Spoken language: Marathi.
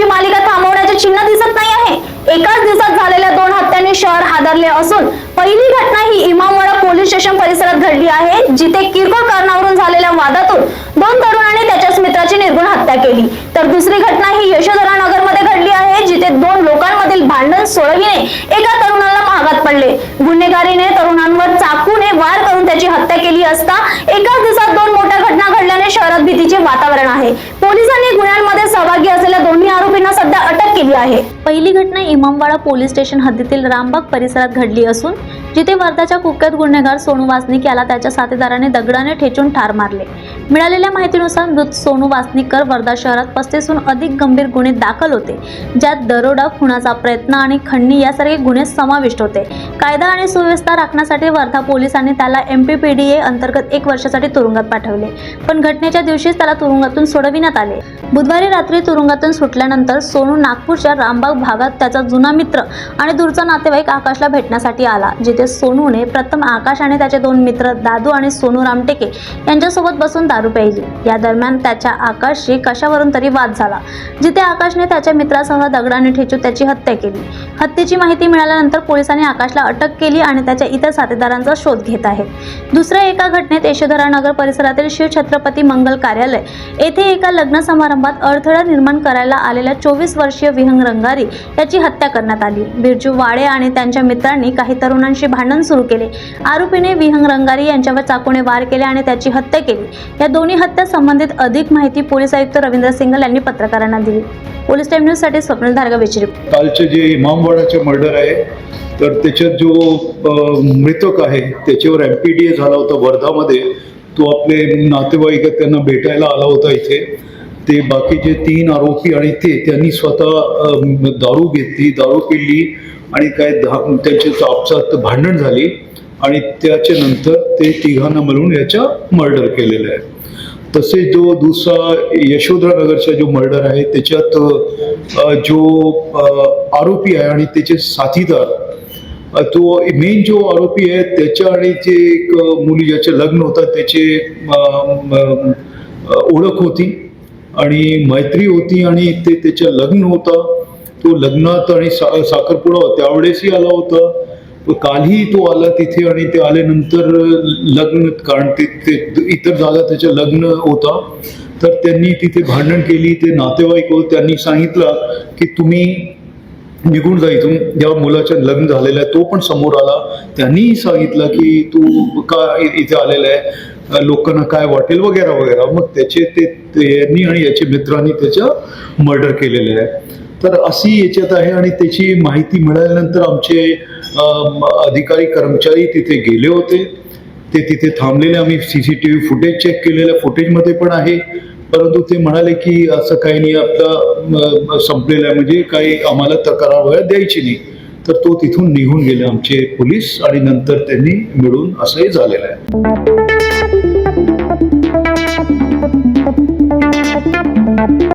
हत्यांची मालिका थांबवण्याचे चिन्ह दिसत नाही आहे. एकाच दिवसात झालेल्या दोन हत्यांनी शहर हादरले असून पहिली घटना ही इमामवाडा पोलीस स्टेशन परिसरात घडली आहे जिथे किरकोळ कारणावरून झालेल्या वादातून दोन तरुणांनी त्याच्याच मित्राची निर्गुण हत्या केली. तर दुसरी घटना ही यशोधरा नगरमध्ये घडली आहे जिथे दोन लोकांमधील भांडण सोडविणे एका तरुणाला महागात पडले. गुन्हेगारीने तरुणांवर चाकूने वार करून त्याची हत्या केली असता एकाच दिवसात दोन मोठ्या घटना घडल्याने शहरात भीतीचे वातावरण आहे. पोलिसांनी गुन्ह्यांमध्ये सहभागी असलेल्या दोन्ही आरोपींना सध्या अटक केली आहे. पहिली घटना इमामवाडा पोलीस स्टेशन हद्दीतील रामबाग परिसरात घडली असून जिथे वर्धाच्या कुख्यात गुन्हेगार सोनू वासनिक याला त्याच्या साथीदाराने दगडाने ठेचून ठार मारले. मिळालेल्या माहितीनुसार मृत सोनू वासनीकर वर्धा शहरात पस्तीसहून अधिक गंभीर गुन्हे दाखल होते ज्यात दरोडा खुनाचा प्रयत्न आणि खंडणी यासारखे गुन्हे समाविष्ट होते. कायदा आणि सुव्यवस्था राखण्यासाठी वर्धा पोलिसांनी त्याला M P P D A अंतर्गत एक वर्षासाठी तुरुंगात पाठवले पण घटनेच्या दिवशीच त्याला तुरुंगातून सोडविण्यात आले. बुधवारी रात्री तुरुंगातून सुटल्यानंतर सोनू नागपूरच्या रामबाग भागात त्याचा जुना मित्र आणि दूरचा नातेवाईक आकाशला भेटण्यासाठी आला जिथे सोनूने प्रथम आकाश आणि त्याचे दोन मित्र दादू आणि सोनू रामटेके यांच्यासोबत बसून दारू प्यायली. या दरम्यान त्याच्या आकाशशी कशावरून तरी वाद झाला. जिथे आकाशने त्याच्या मित्रासह दगडाने ठेचून त्याची हत्या केली. हत्येची माहिती मिळाल्यानंतर पोलिसांनी आकाशला अटक केली आणि त्याच्या इतर साथीदारांचा शोध घेत आहेत. दुसऱ्या एका घटनेत यशोधरा नगर परिसरातील शिव छत्रपती मंगल कार्यालय येथे एका लग्न समारंभात अडथळा निर्माण करायला आलेल्या चोवीस वर्षीय विहंग रंगारी याची हत्या करण्यात आली. बिरजू वाडे आणि त्यांच्या मित्रांनी काही तरुणांशी भांडण सुरू केले. आरोपीने विहंग रंगारी यांच्यावर चाकूने वार केले आणि त्याची हत्या केली. या दोन्ही हत्या संबंधित अधिक माहिती पोलीस आयुक्त रवींद्र सिंगल यांनी पत्रकारांना दिली. पोलीस टाइम न्यूजसाठी स्वप्नील धारगा वेचरी कालचे जे इमामवाडाचे मर्डर आहे तर त्याच्यात जो मृतक आहे त्याच्यावर एम पी डी ए झाला होता वर्धामध्ये. तो आपले नातेवाईक त्यांना भेटायला आला होता इथे. ते बाकीचे तीन आरोपी आणि ते त्यांनी स्वतः दारू घेतली दारू पिली आणि काय त्यांचे आपसात भांडण झाली. आणि त्याच्या नंतर ते तिघांना मिळून याच्या मर्डर केलेलं आहे तसेच जो दुसरा यशोधरा नगरचा जो मर्डर आहे त्याच्यात जो आरोपी आहे आणि त्याचे साथीदार तो मेन जो आरोपी आहे त्याच्या आणि जे एक मुली ज्याचे लग्न होतं त्याचे ओळख होती आणि मैत्री होती आणि ते त्याचं लग्न होतं. तो लग्नात आणि सा साखरपुडा त्यावेळेसही आला होता. कालही तो आला तिथे आणि ते आल्यानंतर लग्न कारण ते ते इतर जागा त्याचं लग्न होता. तर त्यांनी तिथे भांडण केली ते नातेवाईक होते त्यांनी सांगितलं की तुम्ही निघून जा इथून जेव्हा मुलाचं लग्न झालेलं आहे तो पण समोर आला. त्यांनीही सांगितलं की तू का इथे आलेला आहे? लोकांना काय वाटेल वगैरे वगैरे. मग त्याचे ते ते यांनी आणि याचे मित्रांनी त्याचं मर्डर केलेलं आहे. तर अशी याच्यात आहे आणि त्याची माहिती मिळाल्यानंतर आमचे अधिकारी कर्मचारी तिथे गेले होते. ते तिथे थांबलेले. आम्ही C C T V footage check केलेल्या फुटेजमध्ये पण आहे. परंतु ते म्हणाले की असं काही नाही आपलं संपलेलं आहे. म्हणजे काही आम्हाला तक्रार वगैरे द्यायची नाही. तर तो तिथून निघून गेले आमचे पोलीस आणि नंतर त्यांनी मिळून असंही झालेलं आहे.